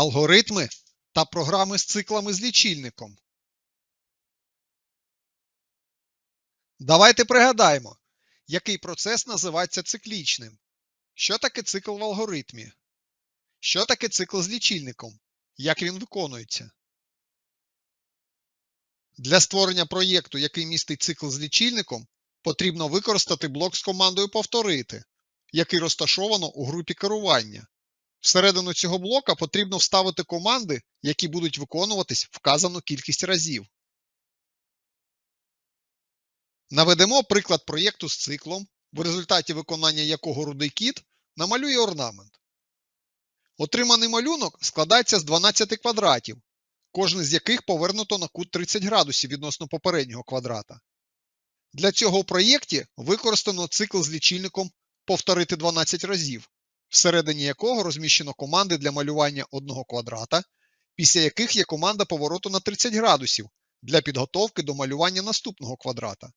алгоритми та програми з циклами з лічильником. Давайте пригадаємо, який процес називається циклічним. Що таке цикл в алгоритмі? Що таке цикл з лічильником? Як він виконується? Для створення проєкту, який містить цикл з лічильником, потрібно використати блок з командою Повторити, який розташовано у групі керування. Всередину цього блока потрібно вставити команди, які будуть виконуватись вказану кількість разів. Наведемо приклад проєкту з циклом, в результаті виконання якого рудий кіт намалює орнамент. Отриманий малюнок складається з 12 квадратів, кожен з яких повернуто на кут 30 градусів відносно попереднього квадрата. Для цього в проєкті використано цикл з лічильником повторити 12 разів, всередині якого розміщено команди для малювання одного квадрата, після яких є команда повороту на 30 градусів для підготовки до малювання наступного квадрата.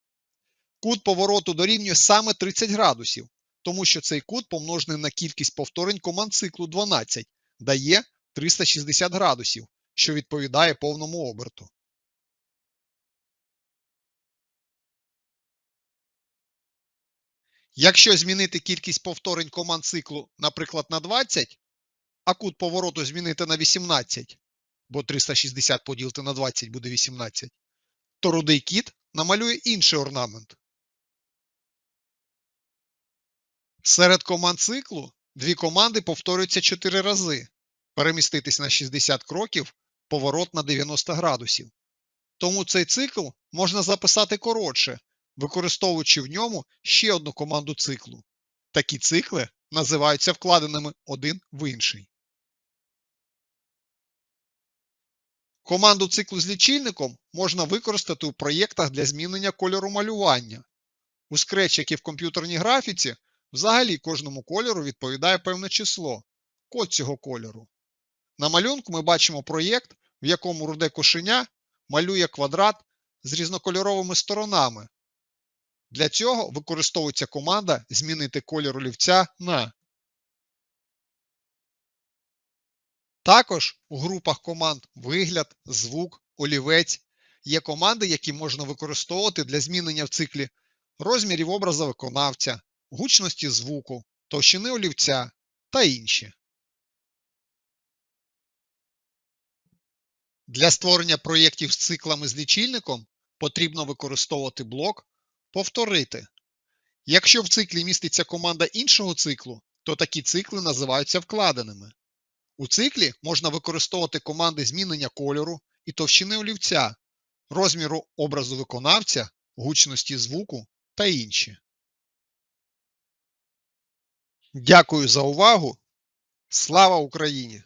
Кут повороту дорівнює саме 30 градусів, тому що цей кут помножений на кількість повторень команд циклу 12 дає 360 градусів, що відповідає повному оберту. Якщо змінити кількість повторень команд циклу, наприклад, на 20, а кут повороту змінити на 18, бо 360 поділити на 20 буде 18, то рудий кіт намалює інший орнамент. Серед команд циклу дві команди повторюються 4 рази. Переміститись на 60 кроків, поворот на 90 градусів. Тому цей цикл можна записати коротше, використовуючи в ньому ще одну команду циклу. Такі цикли називаються вкладеними один в інший. Команду циклу з лічильником можна використати у проєктах для змінення кольору малювання. У Scratch, як і в комп'ютерній графіці, взагалі кожному кольору відповідає певне число код цього кольору. На малюнку ми бачимо проєкт, в якому руде кошеня малює квадрат з різнокольоровими сторонами. Для цього використовується команда змінити колір олівця на. Також у групах команд вигляд, звук, олівець є команди, які можна використовувати для змінення в циклі розмірів образа виконавця, гучності звуку, товщини олівця та інші. Для створення проєктів з циклами з лічильником потрібно використовувати блок Повторити. Якщо в циклі міститься команда іншого циклу, то такі цикли називаються вкладеними. У циклі можна використовувати команди змінення кольору і товщини олівця, розміру образу виконавця, гучності звуку та інші. Дякую за увагу! Слава Україні!